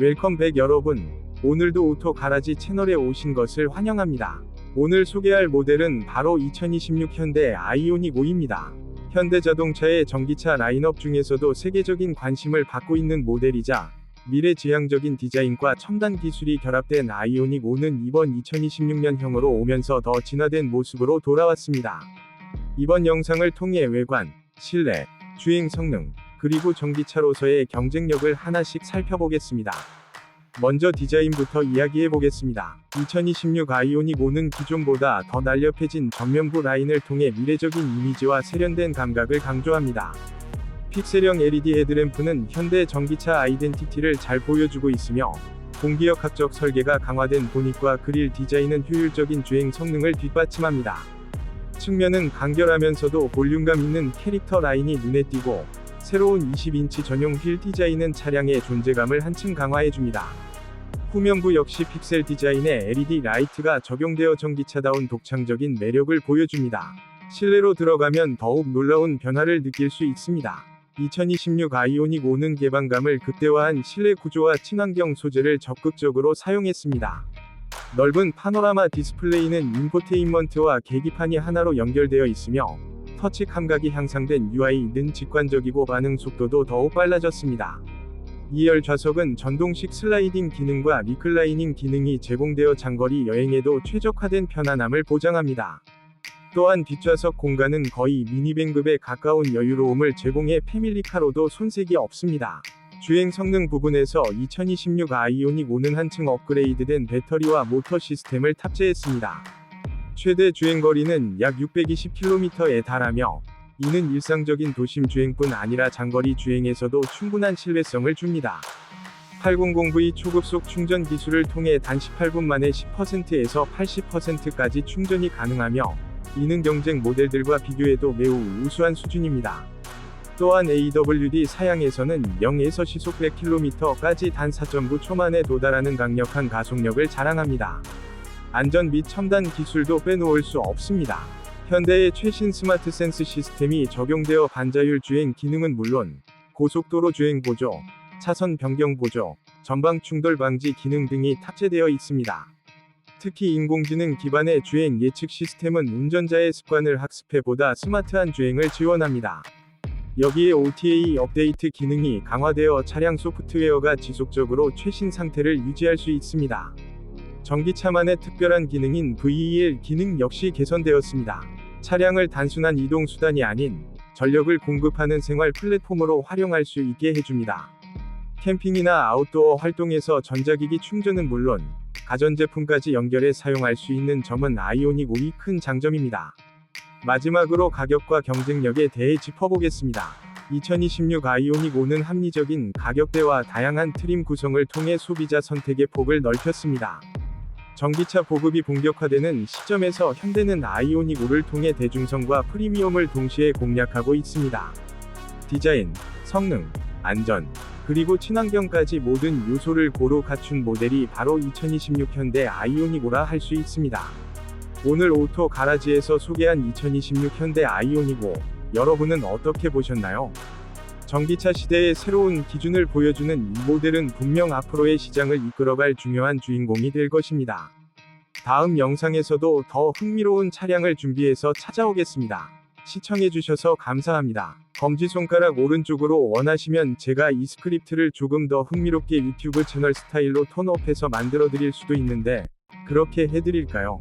웰컴백 여러분. 오늘도 오토 가라지 채널에 오신 것을 환영합니다. 오늘 소개할 모델은 바로 2026 현대 아이오닉 5입니다. 현대 자동차의 전기차 라인업 중에서도 세계적인 관심을 받고 있는 모델이자 미래지향적인 디자인과 첨단 기술이 결합된 아이오닉 5는 이번 2026년형으로 오면서 더 진화된 모습으로 돌아왔습니다. 이번 영상을 통해 외관, 실내, 주행 성능, 그리고 전기차로서의 경쟁력을 하나씩 살펴보겠습니다. 먼저 디자인부터 이야기해 보겠습니다. 2026 아이오닉 5는 기존보다 더 날렵해진 전면부 라인을 통해 미래적인 이미지와 세련된 감각을 강조합니다. 픽셀형 LED 헤드램프는 현대 전기차 아이덴티티를 잘 보여주고 있으며 공기역학적 설계가 강화된 보닛과 그릴 디자인은 효율적인 주행 성능을 뒷받침합니다. 측면은 간결하면서도 볼륨감 있는 캐릭터 라인이 눈에 띄고 새로운 20인치 전용 휠 디자인은 차량의 존재감을 한층 강화해줍니다. 후면부 역시 픽셀 디자인에 LED 라이트가 적용되어 전기차다운 독창적인 매력을 보여줍니다. 실내로 들어가면 더욱 놀라운 변화를 느낄 수 있습니다. 2026 아이오닉 5는 개방감을 극대화한 실내 구조와 친환경 소재를 적극적으로 사용했습니다. 넓은 파노라마 디스플레이는 인포테인먼트와 계기판이 하나로 연결되어 있으며 터치 감각이 향상된 UI는 직관적이고 반응 속도도 더욱 빨라졌습니다. 2열 좌석은 전동식 슬라이딩 기능과 리클라이닝 기능이 제공되어 장거리 여행에도 최적화된 편안함을 보장합니다. 또한 뒷좌석 공간은 거의 미니밴급에 가까운 여유로움을 제공해 패밀리카로도 손색이 없습니다. 주행 성능 부분에서 2026 아이오닉 5는 한층 업그레이드된 배터리와 모터 시스템을 탑재했습니다. 최대 주행 거리는 약 620km에 달하며 이는 일상적인 도심 주행뿐 아니라 장거리 주행에서도 충분한 신뢰성을 줍니다. 800V 초급속 충전 기술을 통해 단 18분 만에 10%에서 80%까지 충전이 가능하며 이는 경쟁 모델들과 비교해도 매우 우수한 수준입니다. 또한 AWD 사양에서는 0에서 시속 100km까지 단 4.9초 만에 도달하는 강력한 가속력을 자랑합니다. 안전 및 첨단 기술도 빼놓을 수 없습니다. 현대의 최신 스마트 센스 시스템이 적용되어 반자율 주행 기능은 물론 고속도로 주행 보조, 차선 변경 보조, 전방 충돌 방지 기능 등이 탑재되어 있습니다. 특히 인공지능 기반의 주행 예측 시스템은 운전자의 습관을 학습해 보다 스마트한 주행을 지원합니다. 여기에 OTA 업데이트 기능이 강화되어 차량 소프트웨어가 지속적으로 최신 상태를 유지할 수 있습니다. 전기차만의 특별한 기능인 VEL 기능 역시 개선되었습니다. 차량을 단순한 이동 수단이 아닌 전력을 공급하는 생활 플랫폼으로 활용할 수 있게 해줍니다. 캠핑이나 아웃도어 활동에서 전자기기 충전은 물론 가전제품까지 연결해 사용할 수 있는 점은 아이오닉 5이 큰 장점입니다. 마지막으로 가격과 경쟁력에 대해 짚어보겠습니다. 2026 아이오닉 5는 합리적인 가격대와 다양한 트림 구성을 통해 소비자 선택의 폭을 넓혔습니다. 전기차 보급이 본격화되는 시점에서 현대는 아이오닉 5를 통해 대중성과 프리미엄을 동시에 공략하고 있습니다. 디자인, 성능, 안전, 그리고 친환경까지 모든 요소를 고루 갖춘 모델이 바로 2026 현대 아이오닉 5라 할 수 있습니다. 오늘 오토 가라지에서 소개한 2026 현대 아이오닉 5, 여러분은 어떻게 보셨나요? 전기차 시대의 새로운 기준을 보여주는 이 모델은 분명 앞으로의 시장을 이끌어갈 중요한 주인공이 될 것입니다. 다음 영상에서도 더 흥미로운 차량을 준비해서 찾아오겠습니다. 시청해주셔서 감사합니다. 검지손가락 오른쪽으로 원하시면 제가 이 스크립트를 조금 더 흥미롭게 유튜브 채널 스타일로 톤업해서 만들어 드릴 수도 있는데, 그렇게 해드릴까요?